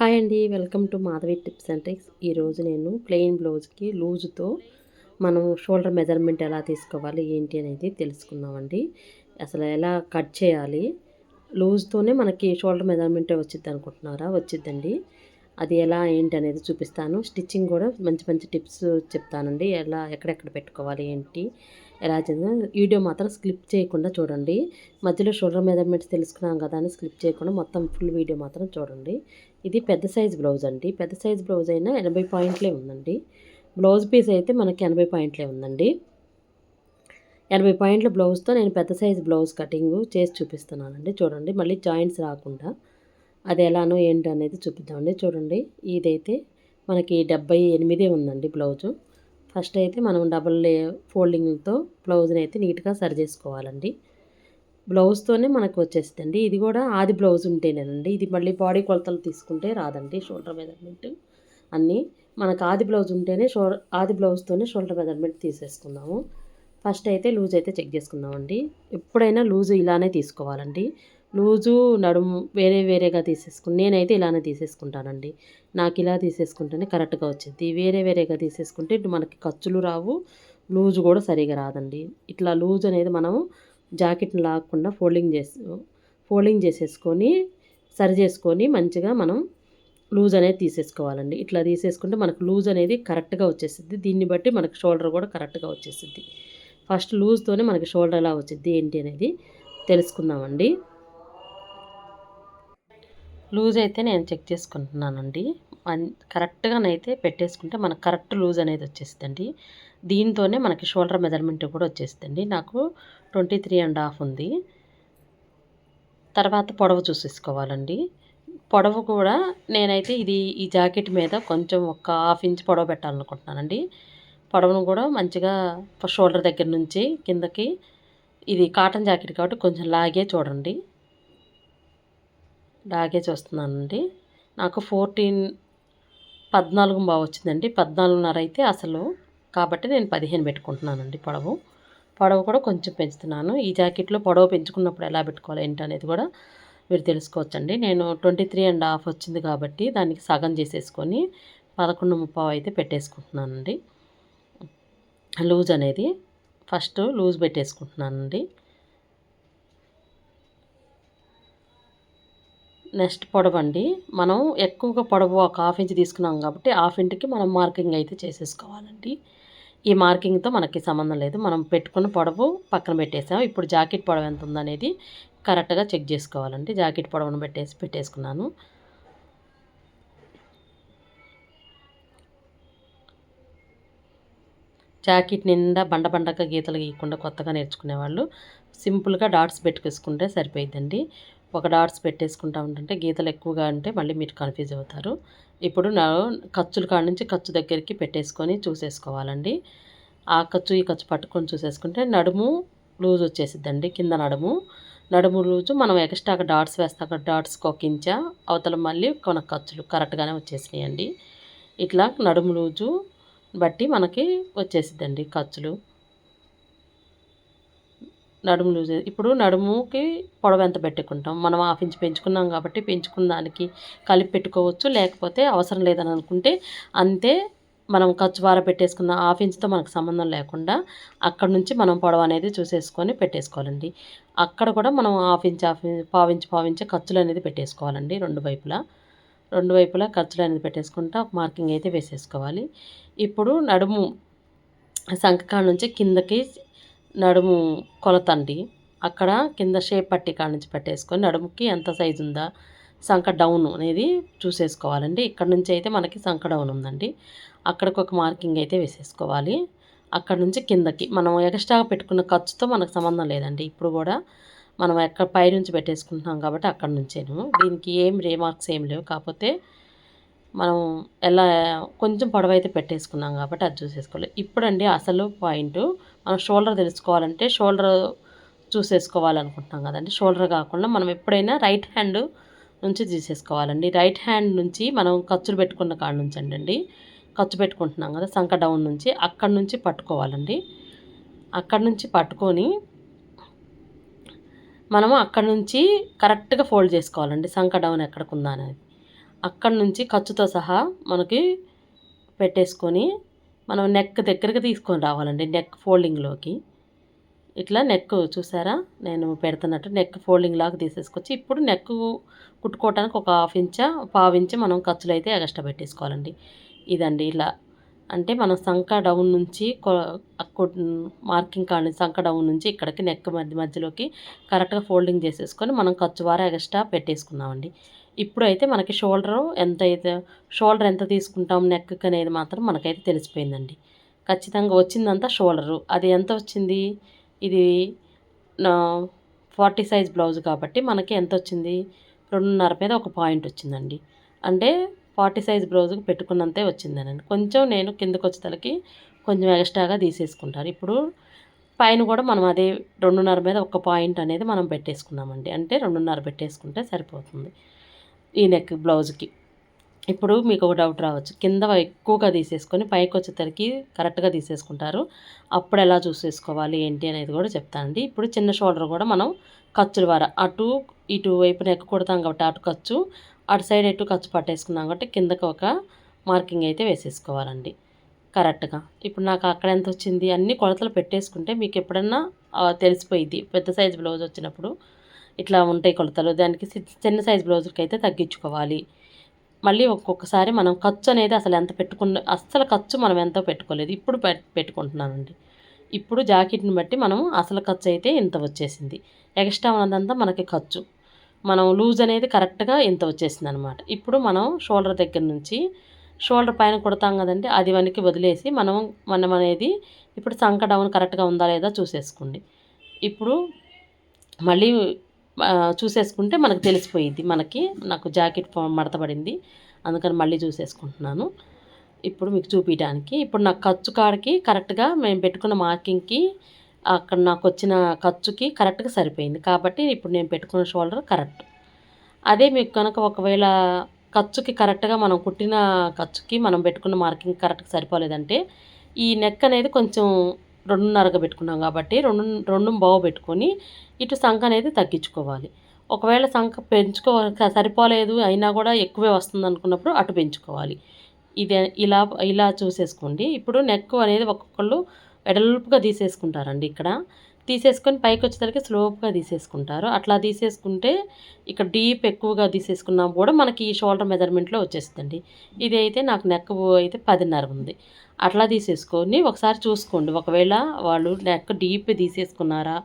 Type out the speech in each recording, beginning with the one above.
Hi అండి welcome to Madhavi tips and tricks. ఈరోజు నేను ప్లెయిన్ బ్లౌజ్కి లూజుతో మనం షోల్డర్ మెజర్మెంట్ ఎలా తీసుకోవాలి ఏంటి అనేది తెలుసుకుందామండి. అసలు ఎలా కట్ చేయాలి లూజ్తోనే మనకి షోల్డర్ మెజర్మెంటే వచ్చింది అనుకుంటున్నారా? వచ్చిద్దండి. అది ఎలా ఏంటి అనేది చూపిస్తాను. స్టిచ్చింగ్ కూడా మంచి మంచి టిప్స్ చెప్తానండి. ఎలా ఎక్కడెక్కడ పెట్టుకోవాలి ఏంటి? ఎలా చేద్దాం వీడియో మాత్రం స్కిప్ చేయకుండా చూడండి. మధ్యలో షోల్డర్ మెజర్మెంట్స్ తెలుసుకున్నాం కదా అని స్కిప్ చేయకుండా మొత్తం ఫుల్ వీడియో మాత్రం చూడండి. ఇది పెద్ద సైజ్ బ్లౌజ్ అండి. పెద్ద సైజ్ బ్లౌజ్ అయినా ఎనభై పాయింట్లే ఉందండి. బ్లౌజ్ పీస్ అయితే మనకి ఎనభై పాయింట్లే ఉందండి. ఎనభై పాయింట్ల బ్లౌజ్తో నేను పెద్ద సైజ్ బ్లౌజ్ కటింగ్ చేసి చూపిస్తున్నానండి. చూడండి మళ్ళీ జాయింట్స్ రాకుండా అది ఎలానో ఏంటి అనేది చూపిద్దామండి. చూడండి ఇదైతే మనకి డెబ్బై ఎనిమిదే ఉందండి బ్లౌజు. ఫస్ట్ అయితే మనం డబుల్ ఫోల్డింగ్తో బ్లౌజ్ని అయితే నీట్గా సరి చేసుకోవాలండి. బ్లౌజ్తోనే మనకు వచ్చేస్తుందండి. ఇది కూడా ఆది బ్లౌజ్ ఉంటేనేనండి. ఇది మళ్ళీ బాడీ కొలతలు తీసుకుంటే రాదండి. షోల్డర్ మెజర్మెంట్ అన్నీ మనకు ఆది బ్లౌజ్ ఉంటేనే షో ఆది బ్లౌజ్తోనే షోల్డర్ మెజర్మెంట్ తీసేసుకుందాము. ఫస్ట్ అయితే లూజ్ అయితే చెక్ చేసుకుందామండి. ఎప్పుడైనా లూజ్ ఇలానే తీసుకోవాలండి. లూజు నడుము వేరే వేరేగా తీసేసుకుని నేనైతే ఇలానే తీసేసుకుంటానండి. నాకు ఇలా తీసేసుకుంటేనే కరెక్ట్గా వచ్చింది. వేరే వేరేగా తీసేసుకుంటే మనకి ఖర్చులు రావు లూజు కూడా సరిగా రాదండి. ఇట్లా లూజ్ అనేది మనము జాకెట్ని లాగకుండా ఫోల్డింగ్ చేసి ఫోల్డింగ్ చేసేసుకొని సరి చేసుకొని మంచిగా మనం లూజ్ అనేది తీసేసుకోవాలండి. ఇట్లా తీసేసుకుంటే మనకు లూజ్ అనేది కరెక్ట్గా వచ్చేసింది దీన్ని బట్టి మనకు షోల్డర్ కూడా కరెక్ట్గా వచ్చేసింది ఫస్ట్ లూజ్తోనే మనకి షోల్డర్ ఎలా వచ్చింది ఏంటి అనేది తెలుసుకుందామండి. లూజ్ అయితే నేను చెక్ చేసుకుంటున్నానండి. కరెక్ట్గానైతే పెట్టేసుకుంటే మనకు కరెక్ట్ లూజ్ అనేది వచ్చేస్తుందండి. దీంతోనే మనకి షోల్డర్ మెజర్మెంట్ కూడా వచ్చేస్తుందండి. నాకు ట్వంటీ త్రీ అండ్ హాఫ్ ఉంది. తర్వాత పొడవు చూసేసుకోవాలండి. పొడవు కూడా నేనైతే ఇది ఈ జాకెట్ మీద కొంచెం ఒక హాఫ్ ఇంచ్ పొడవు పెట్టాలనుకుంటున్నానండి. పొడవును కూడా మంచిగా షోల్డర్ దగ్గర నుంచి కిందకి ఇది కాటన్ జాకెట్ కాబట్టి కొంచెం లాగే చూడండి. లాగే చూస్తున్నానండి నాకు ఫోర్టీన్ పద్నాలుగు బాగా వచ్చిందండి. పద్నాలుగున్నర అయితే అసలు. కాబట్టి నేను పదిహేను పెట్టుకుంటున్నానండి పొడవు. పొడవు కూడా కొంచెం పెంచుతున్నాను. ఈ జాకెట్లో పొడవు పెంచుకున్నప్పుడు ఎలా పెట్టుకోవాలి ఏంటి అనేది కూడా మీరు తెలుసుకోవచ్చండి. నేను ట్వంటీ త్రీ అండ్ హాఫ్ వచ్చింది కాబట్టి దానికి సగం చేసేసుకొని పదకొండు ముప్పావు అయితే పెట్టేసుకుంటున్నానండి. లూజ్ అనేది. ఫస్ట్ లూజ్ పెట్టేసుకుంటున్నానండి. నెక్స్ట్ పొడవు అండి. మనం ఎక్కువగా పొడవు ఒక హాఫ్ ఇంచ్ తీసుకున్నాం కాబట్టి హాఫ్ ఇంటికి మనం మార్కింగ్ అయితే చేసేసుకోవాలండి. ఈ మార్కింగ్తో మనకి సంబంధం లేదు. మనం పెట్టుకున్న పొడవు పక్కన పెట్టేసాం ఇప్పుడు జాకెట్ పొడవు ఎంత ఉందనేది కరెక్ట్గా చెక్ చేసుకోవాలండి. జాకెట్ పొడవును పెట్టేసి పెట్టేసుకున్నాను. జాకెట్ నిండా బండ బండగా గీతలు గీయకుండా కొత్తగా నేర్చుకునే వాళ్ళు సింపుల్గా డాట్స్ పెట్టుకేసుకుంటే సరిపోయిద్దండి. ఒక డాట్స్ పెట్టేసుకుంటా ఉంటుంటే గీతలు ఎక్కువగా ఉంటే మళ్ళీ మీరు కన్ఫ్యూజ్ అవుతారు. ఇప్పుడు నా ఖర్చుల కాడ నుంచి ఖర్చు దగ్గరికి పెట్టేసుకొని చూసేసుకోవాలండి. ఆ ఖర్చు ఈ ఖర్చు పట్టుకొని చూసేసుకుంటే నడుము లూజ్ వచ్చేసిద్దండి కింద నడుము. నడుము లూజు మనం ఎక్స్ట్రా డాట్స్ వేస్తాక డాట్స్ ఒక అవతల మళ్ళీ కొన ఖర్చులు కరెక్ట్గానే వచ్చేసినాయండి. ఇట్లా నడుము లూజు బట్టి మనకి వచ్చేసిద్దండి ఖర్చులు. నడుము లూజ్ ఇప్పుడు నడుముకి పొడవ ఎంత పెట్టుకుంటాం? మనం హాఫ్ ఇంచ్ పెంచుకున్నాం కాబట్టి పెంచుకున్న దానికి కలిపి పెట్టుకోవచ్చు. లేకపోతే అవసరం లేదని అనుకుంటే అంతే మనం ఖర్చు వార పెట్టేసుకున్న హాఫ్ ఇంచ్తో మనకు సంబంధం లేకుండా అక్కడ నుంచి మనం పొడవ అనేది చూసేసుకొని పెట్టేసుకోవాలండి. అక్కడ కూడా మనం హాఫ్ ఇంచ్ హాఫ్ పావించి పావించి ఖర్చులు అనేది పెట్టేసుకోవాలండి రెండు వైపులా. రెండు వైపులా ఖర్చులు అనేది పెట్టేసుకుంటా ఒక మార్కింగ్ అయితే వేసేసుకోవాలి. ఇప్పుడు నడుము సంకకాడ నుంచి కిందకి నడుము కొలతండి. అక్కడ కింద షేప్ పట్టి కాడ నుంచి పెట్టేసుకొని నడుముకి ఎంత సైజు ఉందా సంఖ డౌన్ అనేది చూసేసుకోవాలండి. ఇక్కడ నుంచి అయితే మనకి సంఖ డౌన్ ఉందండి. అక్కడికి ఒక మార్కింగ్ అయితే వేసేసుకోవాలి. అక్కడ నుంచి కిందకి మనం ఎక్స్ట్రాగా పెట్టుకున్న ఖర్చుతో మనకు సంబంధం లేదండి. ఇప్పుడు కూడా మనం ఎక్కడ పై నుంచి పెట్టేసుకుంటున్నాం కాబట్టి అక్కడ నుంచేను. దీనికి ఏం రేమార్క్స్ ఏం లేవు. కాకపోతే మనం ఎలా కొంచెం పొడవైతే అయితే పెట్టేసుకున్నాం కాబట్టి అది చూసేసుకోవాలి. ఇప్పుడండి అసలు పాయింట్ మనం షోల్డర్ తెలుసుకోవాలంటే షోల్డర్ చూసేసుకోవాలనుకుంటున్నాం కదండి. షోల్డర్ కాకుండా మనం ఎప్పుడైనా రైట్ హ్యాండ్ నుంచి తీసేసుకోవాలండి. రైట్ హ్యాండ్ నుంచి మనం ఖర్చులు పెట్టుకున్న కాడ నుంచి అండి. ఖర్చు పెట్టుకుంటున్నాం కదా సంక డౌన్ నుంచి అక్కడి నుంచి పట్టుకోవాలండి. అక్కడి నుంచి పట్టుకొని మనము అక్కడి నుంచి కరెక్ట్గా ఫోల్డ్ చేసుకోవాలండి. సంక డౌన్ ఎక్కడికి ఉందా అనేది. అక్కడి నుంచి ఖర్చుతో సహా మనకి పెట్టేసుకొని మనం నెక్ దగ్గరికి తీసుకొని రావాలండి నెక్ ఫోల్డింగ్లోకి ఇట్లా నెక్ చూసారా? నేను పెడుతున్నట్టు నెక్ ఫోల్డింగ్ లాగా తీసేసుకొచ్చి ఇప్పుడు నెక్ కుట్టుకోవటానికి ఒక హాఫ్ ఇంచ పావు ఇంచ మనం ఖర్చులు అయితే ఎగస్ట్రా పెట్టేసుకోవాలండి. ఇదండి ఇలా. అంటే మనం సంఖ డౌన్ నుంచి మార్కింగ్ కానీ సంఖ డౌన్ నుంచి ఇక్కడికి నెక్ మధ్య మధ్యలోకి కరెక్ట్గా ఫోల్డింగ్ చేసేసుకొని మనం ఖర్చు వారా ఎగస్ట్రా పెట్టేసుకున్నామండి. ఇప్పుడైతే మనకి షోల్డర్ ఎంత అయితే షోల్డర్ ఎంత తీసుకుంటాం నెక్ అనేది మాత్రం మనకైతే తెలిసిపోయిందండి. ఖచ్చితంగా వచ్చిందంతా షోల్డరు. అది ఎంత వచ్చింది? ఇది ఫార్టీ సైజ్ బ్లౌజ్ కాబట్టి మనకి ఎంత వచ్చింది? రెండున్నర మీద ఒక పాయింట్ వచ్చిందండి. అంటే ఫార్టీ సైజ్ బ్లౌజ్కి పెట్టుకున్నంతే వచ్చిందనండి. కొంచెం నేను కిందకు వచ్చేతలకి కొంచెం ఎక్స్ట్రాగా తీసేసుకుంటారు ఇప్పుడు పైన కూడా మనం అదే రెండున్నర మీద ఒక పాయింట్ అనేది మనం పెట్టేసుకున్నామండి. అంటే రెండున్నర పెట్టేసుకుంటే సరిపోతుంది. ఈ నెక్ బ్లౌజ్కి. ఇప్పుడు మీకు ఒక డౌట్ రావచ్చు. కింద ఎక్కువగా తీసేసుకొని పైకి వచ్చేసరికి కరెక్ట్గా తీసేసుకుంటారు. అప్పుడు ఎలా చూసేసుకోవాలి ఏంటి అనేది కూడా చెప్తానండి. ఇప్పుడు చిన్న షోల్డర్ కూడా మనం ఖర్చుల వార అటు ఇటు వైపు నెక్ కొడతాం కాబట్టి అటు ఖర్చు అటు సైడ్ ఎటు ఖర్చు పట్టేసుకున్నాం కాబట్టి కిందకి ఒక మార్కింగ్ అయితే వేసేసుకోవాలండి. కరెక్ట్గా. ఇప్పుడు నాకు అక్కడ ఎంత వచ్చింది అన్ని కొలతలు పెట్టేసుకుంటే మీకు ఎప్పుడన్నా తెలిసిపోయింది పెద్ద సైజు బ్లౌజ్ వచ్చినప్పుడు ఇట్లా ఉంటాయి కొలతలు. దానికి చిన్న సైజు బ్లౌజ్కి అయితే తగ్గించుకోవాలి. మళ్ళీ ఒక్కొక్కసారి మనం ఖర్చు అనేది అసలు ఎంత పెట్టుకున్న అస్సలు ఖర్చు మనం ఎంతో పెట్టుకోలేదు. ఇప్పుడు పెట్టుకుంటున్నానండి. ఇప్పుడు జాకెట్ని బట్టి మనం అసలు ఖర్చు అయితే ఇంత వచ్చేసింది. ఎక్స్ట్రా ఉన్నదంతా మనకి ఖర్చు. మనం లూజ్ అనేది కరెక్ట్గా ఇంత వచ్చేసింది అనమాట ఇప్పుడు మనం షోల్డర్ దగ్గర నుంచి షోల్డర్ పైన కుడతాం కదండి అది మనకి వదిలేసి మనం మనం అనేది ఇప్పుడు సంక డౌన్ కరెక్ట్గా ఉందా లేదా చూసేసుకోండి. ఇప్పుడు మళ్ళీ చూసేసుకుంటే మనకు తెలిసిపోయింది మనకి నాకు జాకెట్ మడతపడింది. అందుకని మళ్ళీ చూసేసుకుంటున్నాను. ఇప్పుడు మీకు చూపించడానికి ఇప్పుడు నా ఖర్చు కాడికి కరెక్ట్గా మేము పెట్టుకున్న మార్కింగ్కి అక్కడ నాకు వచ్చిన ఖర్చుకి కరెక్ట్గా సరిపోయింది. కాబట్టి ఇప్పుడు నేను పెట్టుకున్న షోల్డర్ కరెక్ట్. అదే మీకు కనుక ఒకవేళ ఖర్చుకి కరెక్ట్గా మనం కుట్టిన ఖర్చుకి మనం పెట్టుకున్న మార్కింగ్ కరెక్ట్గా సరిపోలేదంటే ఈ నెక్ అనేది కొంచెం రెండున్నరగా పెట్టుకున్నాం కాబట్టి రెండు రెండు బావు పెట్టుకొని ఇటు సంఖ అనేది తగ్గించుకోవాలి. ఒకవేళ సంఖ పెంచుకో సరిపోలేదు అయినా కూడా ఎక్కువే వస్తుంది అనుకున్నప్పుడు అటు పెంచుకోవాలి. ఇది ఇలా ఇలా చూసేసుకోండి. ఇప్పుడు నెక్ అనేది ఒక్కొక్కళ్ళు వెడల్పుగా తీసేసుకుంటారండి ఇక్కడ. తీసేసుకొని పైకి వచ్చేసరికి స్లోప్గా తీసేసుకుంటారు. అట్లా తీసేసుకుంటే ఇక్కడ డీప్ ఎక్కువగా తీసేసుకున్నా కూడా మనకి ఈ షోల్డర్ మెజర్మెంట్లో వచ్చేస్తుందండి. ఇది అయితే నాకు నెక్ అయితే పదిన్నర ఉంది. అట్లా తీసేసుకొని ఒకసారి చూసుకోండి. ఒకవేళ వాళ్ళు నెక్ డీప్ తీసేసుకున్నారా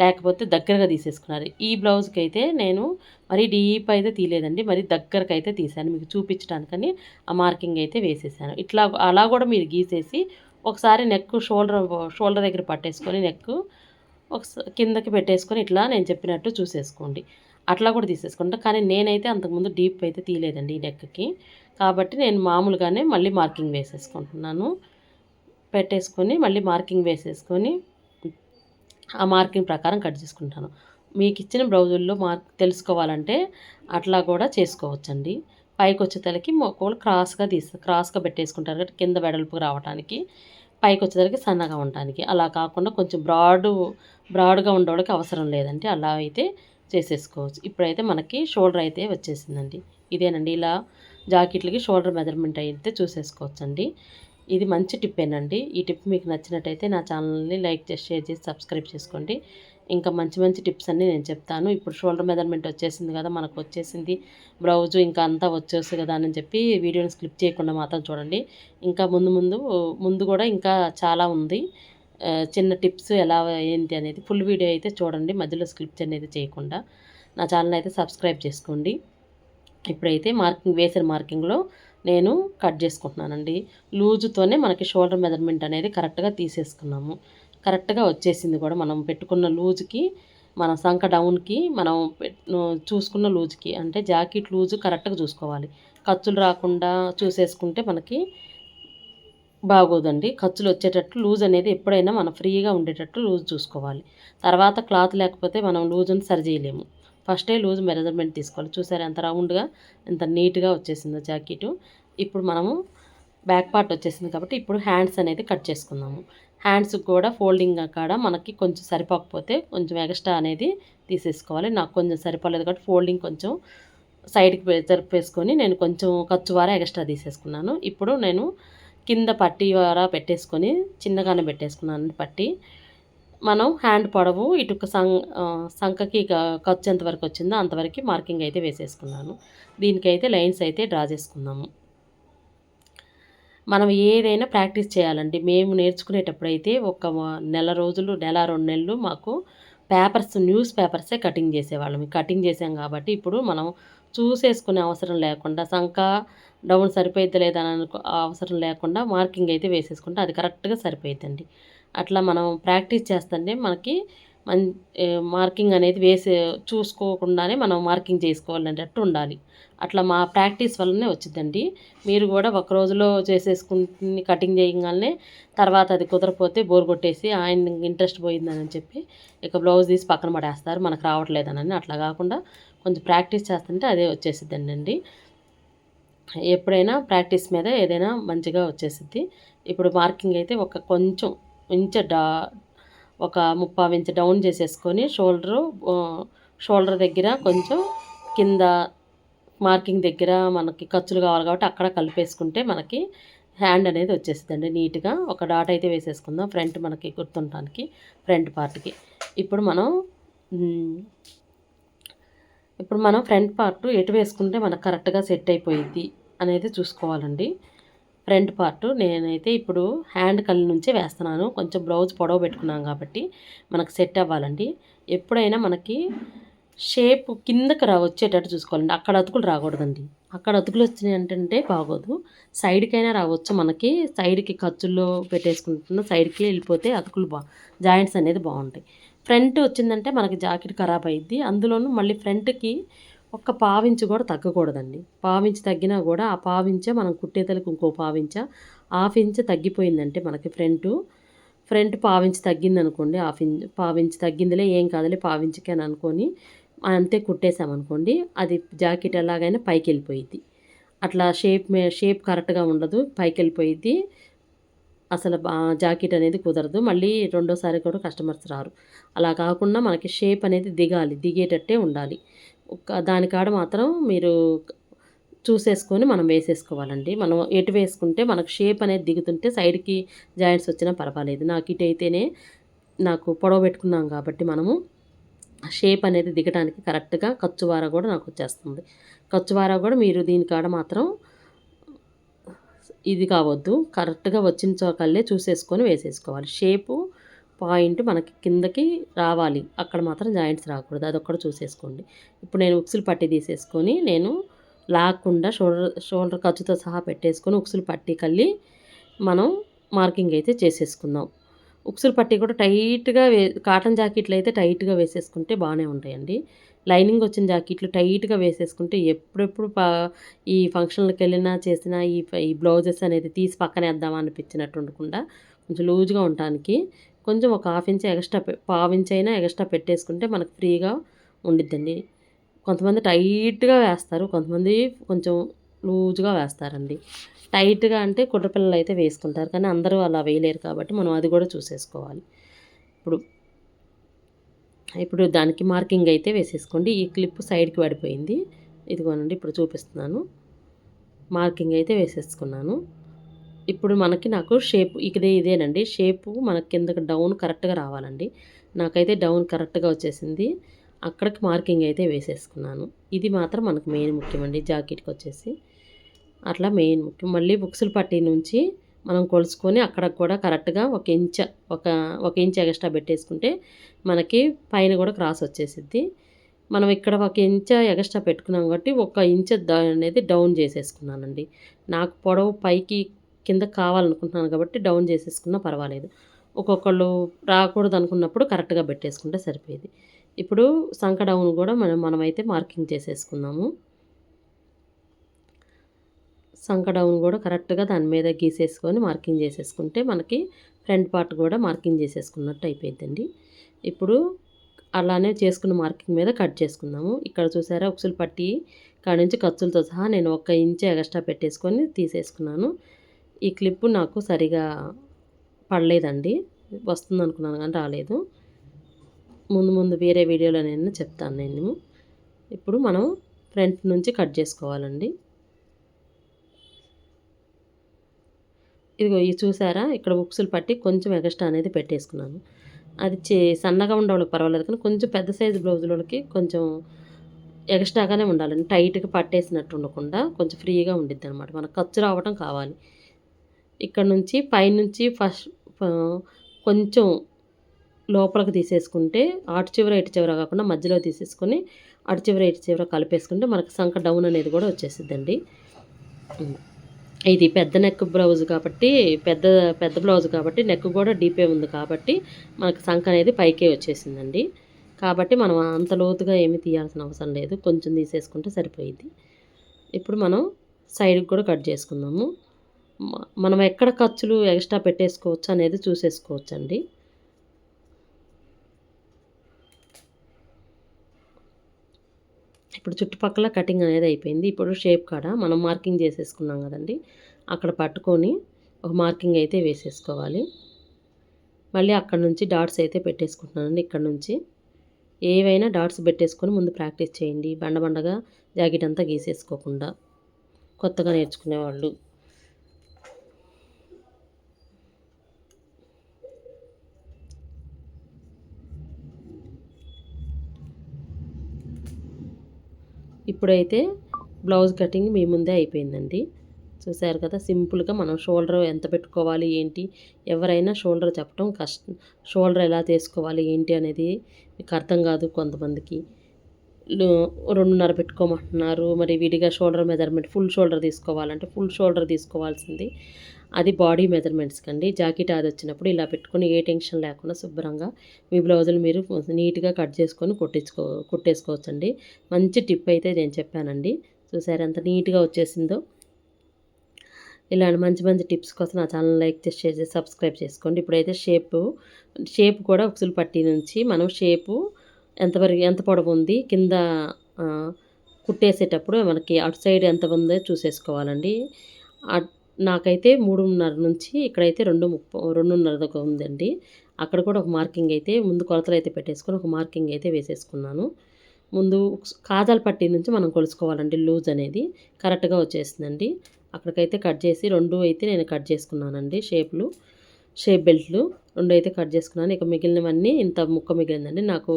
లేకపోతే దగ్గరగా తీసేసుకున్నారు ఈ బ్లౌజ్కి అయితే నేను మరి డీప్ అయితే తీయలేదండి. మరి దగ్గరకు అయితే తీసాను. మీకు చూపించడానికని ఆ మార్కింగ్ అయితే వేసేసాను. ఇట్లా అలా కూడా మీరు గీసేసి ఒకసారి నెక్ షోల్డర్ షోల్డర్ దగ్గర పట్టేసుకొని నెక్ ఒక కిందకి పెట్టేసుకొని ఇట్లా నేను చెప్పినట్టు చూసేసుకోండి. అట్లా కూడా తీసేసుకుంటా. కానీ నేనైతే అంతకుముందు డీప్ అయితే తీయలేదండి ఈ నెక్కకి కాబట్టి నేను మామూలుగానే మళ్ళీ మార్కింగ్ వేసేసుకుంటున్నాను. పెట్టేసుకొని మళ్ళీ మార్కింగ్ వేసేసుకొని ఆ మార్కింగ్ ప్రకారం కట్ చేసుకుంటాను. మీకు ఇచ్చిన బ్లౌజుల్లో మార్క్ తెలుసుకోవాలంటే అట్లా కూడా చేసుకోవచ్చండి. పైకి వచ్చే తలకి ఒకవేళ క్రాస్గా తీసు క్రాస్గా పెట్టేసుకుంటారు కాబట్టి కింద వెడల్పు రావడానికి పైకి వచ్చేసరికి సన్నగా ఉండడానికి అలా కాకుండా కొంచెం బ్రాడ్ బ్రాడ్గా ఉండడానికి అవసరం లేదండి. అలా అయితే చేసేసుకోవచ్చు. ఇప్పుడైతే మనకి షోల్డర్ అయితే వచ్చేసిందండి. ఇదేనండి. ఇలా జాకెట్లకి షోల్డర్ మెజర్మెంట్ అయితే చూసేసుకోవచ్చండి. ఇది మంచి టిప్పేనండి ఈ టిప్ మీకు నచ్చినట్టయితే నా ఛానల్ని లైక్ చేసి షేర్ చేసి సబ్స్క్రైబ్ చేసుకోండి. ఇంకా మంచి మంచి టిప్స్ అన్నీ నేను చెప్తాను. ఇప్పుడు షోల్డర్ మెజర్మెంట్ వచ్చేసింది కదా మనకు వచ్చేసింది. బ్లౌజ్ ఇంకా అంతా వచ్చేసి కదా అని చెప్పి వీడియోని స్కిప్ చేయకుండా మాత్రం చూడండి. ఇంకా ముందు ముందు ముందు కూడా ఇంకా చాలా ఉంది. చిన్న టిప్స్ ఎలా ఏంటి అనేది ఫుల్ వీడియో అయితే చూడండి. మధ్యలో స్క్రిప్ట్ అనేది చేయకుండా. నా ఛానల్ అయితే సబ్స్క్రైబ్ చేసుకోండి. ఇప్పుడైతే మార్కింగ్ వేసిన మార్కింగ్లో నేను కట్ చేసుకుంటున్నానండి. లూజుతోనే మనకి షోల్డర్ మెజర్మెంట్ అనేది కరెక్ట్గా తీసేసుకున్నాము. కరెక్ట్గా వచ్చేసింది కూడా మనం పెట్టుకున్న లూజుకి మన సంక డౌన్కి మనం చూసుకున్న లూజ్కి. అంటే జాకెట్ లూజు కరెక్ట్గా చూసుకోవాలి. ఖర్చులు రాకుండా చూసేసుకుంటే మనకి బాగోదండి. ఖర్చులు వచ్చేటట్టు లూజ్ అనేది ఎప్పుడైనా మనం ఫ్రీగా ఉండేటట్టు లూజ్ చూసుకోవాలి. తర్వాత క్లాత్ లేకపోతే మనం లూజ్ని సరి చేయలేము ఫస్టే లూజ్ మెజర్మెంట్ తీసుకోవాలి. చూసారు ఎంత రౌండ్గా ఎంత నీట్గా వచ్చేసిందో జాకెట్. ఇప్పుడు మనము బ్యాక్ పార్ట్ వచ్చేసింది కాబట్టి ఇప్పుడు హ్యాండ్స్ అనేది కట్ చేసుకుందాము. హ్యాండ్స్కి కూడా ఫోల్డింగ్ కాడ మనకి కొంచెం సరిపోకపోతే కొంచెం ఎక్స్ట్రా అనేది తీసేసుకోవాలి. నాకు కొంచెం సరిపోలేదు కాబట్టి ఫోల్డింగ్ కొంచెం సైడ్కి జరిపేసుకొని నేను కొంచెం ఖర్చు వారా ఎక్స్ట్రా తీసేసుకున్నాను. ఇప్పుడు నేను కింద పట్టి వారా పెట్టేసుకొని చిన్నగానే పెట్టేసుకున్నాను పట్టి. మనం హ్యాండ్ పొడవు ఇటు సం సంఖకి ఖర్చు ఎంతవరకు వచ్చిందో అంతవరకు మార్కింగ్ అయితే వేసేసుకున్నాను. దీనికైతే లైన్స్ అయితే డ్రా చేసుకుందాము మనం ఏదైనా ప్రాక్టీస్ చేయాలండి. మేము నేర్చుకునేటప్పుడైతే ఒక నెల రోజులు నెల రెండు నెలలు మాకు పేపర్స్ న్యూస్ పేపర్సే కటింగ్ చేసేవాళ్ళం. కటింగ్ చేసాం కాబట్టి ఇప్పుడు మనం చూసేసుకునే అవసరం లేకుండా సంఖ డౌన్ సరిపోయిద్ది లేదని అవసరం లేకుండా మార్కింగ్ అయితే వేసేసుకుంటే అది కరెక్ట్గా సరిపోయిద్దండి. అట్లా మనం ప్రాక్టీస్ చేస్తుంటే మనకి మన్ మార్కింగ్ అనేది వేసే చూసుకోకుండానే మనం మార్కింగ్ చేసుకోవాలనేటట్టు ఉండాలి. అట్లా మా ప్రాక్టీస్ వల్లనే వచ్చిందండి మీరు కూడా ఒక రోజులో చేసేసుకుని కటింగ్ చేయగానే తర్వాత అది కుదరపోతే బోర్ కొట్టేసి ఆయన ఇంట్రెస్ట్ పోయిందని చెప్పి ఇక బ్లౌజ్ తీసి పక్కన పడేస్తారు. మనకు రావట్లేదని అట్లా కాకుండా కొంచెం ప్రాక్టీస్ చేస్తుంటే అదే వచ్చేసిద్దండి. అండి ఎప్పుడైనా ప్రాక్టీస్ మీద ఏదైనా మంచిగా వచ్చేసిద్ది. ఇప్పుడు మార్కింగ్ అయితే ఒక కొంచెం ఇంచ్ డా ఒక ముప్పావు ఇంచ్ డౌన్ చేసేసుకొని షోల్డరు షోల్డర్ దగ్గర కొంచెం కింద మార్కింగ్ దగ్గర మనకి ఖర్చులు కావాలి కాబట్టి అక్కడ కలిపేసుకుంటే మనకి హ్యాండ్ అనేది వచ్చేస్తుందండి నీట్గా. ఒక డాట్ అయితే వేసేసుకుందాం ఫ్రంట్ మనకి గుర్తుండటానికి ఫ్రంట్ పార్ట్కి. ఇప్పుడు మనం ఇప్పుడు మనం ఫ్రంట్ పార్ట్ ఎటు వేసుకుంటే మనకు కరెక్ట్గా సెట్ అయిపోయింది అనేది చూసుకోవాలండి. ఫ్రంట్ పార్ట్ నేనైతే ఇప్పుడు హ్యాండ్ కళ్ళ నుంచే వేస్తున్నాను. కొంచెం బ్లౌజ్ పొడవ పెట్టుకున్నాం కాబట్టి మనకు సెట్ అవ్వాలండి. ఎప్పుడైనా మనకి షేప్ కిందకి రా వచ్చేటట్టు చూసుకోవాలండి. అక్కడ అతుకులు రాకూడదండి. అక్కడ అతుకులు వచ్చినాయి అంటే బాగోదు. సైడ్కైనా రావచ్చు. మనకి సైడ్కి ఖర్చుల్లో పెట్టేసుకుంటున్న సైడ్కి వెళ్ళిపోతే అతుకులు బా జాయింట్స్ అనేది బాగుంటాయి. ఫ్రంట్ వచ్చిందంటే మనకి జాకెట్ ఖరాబ్ అయ్యిద్ది అందులోనూ మళ్ళీ ఫ్రంట్కి ఒక్క పావించి కూడా తగ్గకూడదండి. పావించి తగ్గినా కూడా ఆ పావించే మనం కుట్టేతలకు ఇంకో పావించ హాఫ్ ఇంచ్ తగ్గిపోయిందంటే మనకి ఫ్రంట్. ఫ్రంట్ పావించి తగ్గింది అనుకోండి హాఫ్ ఇంచ్ పావించి తగ్గిందిలే ఏం కాదులే పావించికి అని అనుకొని అంతే కుట్టేసామనుకోండి అది జాకెట్ ఎలాగైనా పైకి వెళ్ళిపోయిద్ది అట్లా షేప్ మే షేప్ కరెక్ట్గా ఉండదు పైకి వెళ్ళిపోయిద్ది అసలు జాకెట్ అనేది కుదరదు మళ్ళీ రెండోసారి కూడా కస్టమర్స్ రారు. అలా కాకుండా మనకి షేప్ అనేది దిగాలి దిగేటట్టే ఉండాలి. దానికాడ మాత్రం మీరు చూసేసుకొని మనం వేసేసుకోవాలండి. మనం ఎటు వేసుకుంటే మనకు షేప్ అనేది దిగుతుంటే సైడ్కి జాయింట్స్ వచ్చినా పర్వాలేదు. నాకు ఇటు అయితేనే నాకు పొడవ పెట్టుకున్నాం కాబట్టి మనము షేప్ అనేది దిగడానికి కరెక్ట్గా ఖర్చువార కూడా నాకు వచ్చేస్తుంది. ఖర్చువార కూడా మీరు దీనికాడ మాత్రం ఇది కావద్దు. కరెక్ట్గా వచ్చిన చోకల్లే చూసేసుకొని వేసేసుకోవాలి. షేపు పాయింట్ మనకి కిందకి రావాలి. అక్కడ మాత్రం జాయింట్స్ రాకూడదు. అదొక్కటి చూసేసుకోండి. ఇప్పుడు నేను ఉక్సులు పట్టి తీసేసుకొని నేను లాక్కుండా షోల్డర్ షోల్డర్ ఖర్చుతో సహా పెట్టేసుకొని ఉక్సులు పట్టి కల్లి మనం మార్కింగ్ అయితే చేసేసుకుందాం. ఉక్సులు పట్టి కూడా టైట్గా వే కాటన్ జాకెట్లు అయితే టైట్గా వేసేసుకుంటే బాగానే ఉంటాయండి. లైనింగ్ వచ్చిన జాకెట్లు టైట్గా వేసేసుకుంటే ఎప్పుడెప్పుడు ఈ ఫంక్షన్లకు వెళ్ళినా చేసినా ఈ ఈ బ్లౌజెస్ అనేది తీసి పక్కనే వేద్దామా అనిపించినట్టు ఉండకుండా కొంచెం లూజ్గా ఉండటానికి కొంచెం ఒక హాఫ్ ఇంచ్ ఎక్స్ట్రా పావు ఇంచ్ అయినా ఎక్స్ట్రా పెట్టేసుకుంటే మనకు ఫ్రీగా ఉండిద్దండి. కొంతమంది టైట్గా వేస్తారు కొంతమంది కొంచెం లూజ్గా వేస్తారండి. టైట్గా అంటే కుట్రపిల్లలు అయితే వేసుకుంటారు కానీ అందరూ అలా వేయలేరు కాబట్టి మనం అది కూడా చూసేసుకోవాలి. ఇప్పుడు ఇప్పుడు దానికి మార్కింగ్ అయితే వేసేసుకోండి. ఈ క్లిప్ సైడ్కి పడిపోయింది. ఇదిగోనండి ఇప్పుడు చూపిస్తున్నాను. మార్కింగ్ అయితే వేసేసుకున్నాను. ఇప్పుడు మనకి నాకు షేప్ ఇదే ఇదేనండి. షేపు మనకి కిందకి డౌన్ కరెక్ట్గా రావాలండి. నాకైతే డౌన్ కరెక్ట్గా వచ్చేసింది. అక్కడికి మార్కింగ్ అయితే వేసేసుకున్నాను. ఇది మాత్రం మనకు మెయిన్ ముఖ్యమండి జాకెట్కి వచ్చేసి. అట్లా మెయిన్ ముఖ్యం. మళ్ళీ బుక్స్లు పట్టి నుంచి మనం కొలుసుకొని అక్కడ కూడా కరెక్ట్గా ఒక ఇంచ ఒక ఒక ఇంచ్ ఎగస్ట్రా పెట్టేసుకుంటే మనకి పైన కూడా క్రాస్ వచ్చేసిద్ది. మనం ఇక్కడ ఒక ఇంచ ఎక్స్ట్రా పెట్టుకున్నాం కాబట్టి ఒక ఇంచ్ అనేది డౌన్ చేసేసుకున్నానండి. నాకు పొడవు పైకి కింద కావాలనుకుంటున్నాను కాబట్టి డౌన్ చేసేసుకున్నా పర్వాలేదు. ఒక్కొక్కళ్ళు రాకూడదు అనుకున్నప్పుడు కరెక్ట్గా పెట్టేసుకుంటే సరిపోయేది. ఇప్పుడు సంక డౌన్ కూడా మనం మనమైతే మార్కింగ్ చేసేసుకుందాము సంక డౌన్ కూడా కరెక్ట్గా దాని మీద గీసేసుకొని మార్కింగ్ చేసేసుకుంటే మనకి ఫ్రంట్ పార్ట్ కూడా మార్కింగ్ చేసేసుకున్నట్టు అయిపోయిందండి ఇప్పుడు అలానే చేసుకున్న మార్కింగ్ మీద కట్ చేసుకుందాము. ఇక్కడ చూసారా ఉక్సులు పట్టి కాడ నుంచి ఖర్చులతో సహా నేను ఒక ఇంచే ఎక్స్ట్రా పెట్టేసుకొని తీసేసుకున్నాను. ఈ క్లిప్ నాకు సరిగా పడలేదండి. వస్తుంది అనుకున్నాను కానీ రాలేదు. ముందు ముందు వేరే వీడియోలో నేను చెప్తాను నేను. ఇప్పుడు మనం ఫ్రంట్ నుంచి కట్ చేసుకోవాలండి. ఇదిగో ఇది చూసారా? ఇక్కడ బుక్స్లు పట్టి కొంచెం ఎగస్ట్రా అనేది పెట్టేసుకున్నాను. అది చే సన్నగా ఉండే వాళ్ళకి పర్వాలేదు కానీ కొంచెం పెద్ద సైజు బ్లౌజులకి కొంచెం ఎక్స్ట్రాగానే ఉండాలండి. టైట్గా పట్టేసినట్టు ఉండకుండా కొంచెం ఫ్రీగా ఉండిద్ది అనమాట మనకు ఖర్చు రావటం కావాలి. ఇక్కడ నుంచి పైనుంచి ఫస్ట్ కొంచెం లోపలికి తీసేసుకుంటే అటు చివర ఇటు చివర కాకుండా మధ్యలో తీసేసుకొని అటు చివర ఇటు చివర కలిపేసుకుంటే మనకు సంఖ డౌన్ అనేది కూడా వచ్చేసిద్దండి. ఇది పెద్ద నెక్ బ్లౌజ్ కాబట్టి పెద్ద పెద్ద బ్లౌజ్ కాబట్టి నెక్ కూడా డీపే ఉంది కాబట్టి మనకు సంఖ అనేది పైకే వచ్చేసిందండి. కాబట్టి మనం అంత లోతుగా ఏమి తీయాల్సిన అవసరం లేదు. కొంచెం తీసేసుకుంటే సరిపోయింది ఇప్పుడు మనం సైడ్కి కూడా కట్ చేసుకుందాము. మనం ఎక్కడ ఖర్చులు ఎక్స్ట్రా పెట్టేసుకోవచ్చు అనేది చూసేసుకోవచ్చు అండి ఇప్పుడు చుట్టుపక్కల కటింగ్ అనేది అయిపోయింది. ఇప్పుడు షేప్ కాడ మనం మార్కింగ్ చేసేసుకున్నాం కదండి. అక్కడ పట్టుకొని ఒక మార్కింగ్ అయితే వేసేసుకోవాలి. మళ్ళీ అక్కడ నుంచి డాట్స్ అయితే పెట్టేసుకుంటున్నానండి ఇక్కడ నుంచి. ఏవైనా డాట్స్ పెట్టేసుకొని ముందు ప్రాక్టీస్ చేయండి. బండ బండగా జాకెట్ అంతా గీసేసుకోకుండా కొత్తగా నేర్చుకునేవాళ్ళు. ఇప్పుడైతే బ్లౌజ్ కటింగ్ మీ ముందే అయిపోయిందండి. చూసారు కదా సింపుల్గా మనం షోల్డర్ ఎంత పెట్టుకోవాలి ఏంటి? ఎవరైనా షోల్డర్ చెప్పడం కష్టం షోల్డర్ ఎలా తీసుకోవాలి ఏంటి అనేది మీకు అర్థం కాదు కొంతమందికి. రెండున్నర పెట్టుకోమంటున్నారు మరి విడిగా షోల్డర్ మెజర్మెంట్ ఫుల్ షోల్డర్ తీసుకోవాలంటే ఫుల్ షోల్డర్ తీసుకోవాల్సింది. అది బాడీ మెజర్మెంట్స్కి అండి జాకెట్ అది వచ్చినప్పుడు ఇలా పెట్టుకొని ఏ టెన్షన్ లేకుండా శుభ్రంగా మీ బ్లౌజులు మీరు నీట్గా కట్ చేసుకొని కుట్టించుకో కుట్టేసుకోవచ్చండి. మంచి టిప్ అయితే నేను చెప్పానండి. చూసారు ఎంత నీట్గా వచ్చేసిందో. ఇలాంటి మంచి మంచి టిప్స్ కోసం నా ఛానల్ లైక్ చేసి షేర్ చేసి సబ్స్క్రైబ్ చేసుకోండి. ఇప్పుడైతే షేపు షేప్ కూడా ఉక్సులు పట్టి నుంచి మనం షేపు ఎంతవరకు ఎంత పొడవు ఉంది కింద కుట్టేసేటప్పుడు మనకి అటు సైడ్ ఎంత ఉందో చూసేసుకోవాలండి. అట్- నాకైతే మూడున్నర నుంచి ఇక్కడైతే రెండు ముప్ప రెండున్నర దాకా ఉందండి. అక్కడ కూడా ఒక మార్కింగ్ అయితే ముందు కొలతలు అయితే పెట్టేసుకొని ఒక మార్కింగ్ అయితే వేసేసుకున్నాను. ముందు కాజాల పట్టి నుంచి మనం కొలుసుకోవాలండి లూజ్ అనేది. కరెక్ట్గా వచ్చేసిందండి. అక్కడికైతే కట్ చేసి రెండు అయితే నేను కట్ చేసుకున్నానండి షేప్లు షేప్ బెల్ట్లు రెండు అయితే కట్ చేసుకున్నాను. ఇక మిగిలినవన్నీ ఇంత ముక్క మిగిలిందండి. నాకు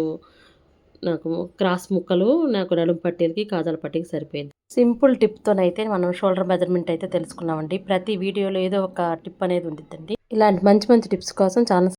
నాకు క్రాస్ ముక్కలు నాకు నడుము పట్టీలకి కాజాల పట్టీకి సరిపోయింది. సింపుల్ టిప్తోనైతే మనం షోల్డర్ మెజర్మెంట్ అయితే తెలుసుకున్నామండి. ప్రతి వీడియోలో ఏదో ఒక టిప్ అనేది ఉండిద్దండి. ఇలాంటి మంచి మంచి టిప్స్ కోసం ఛానల్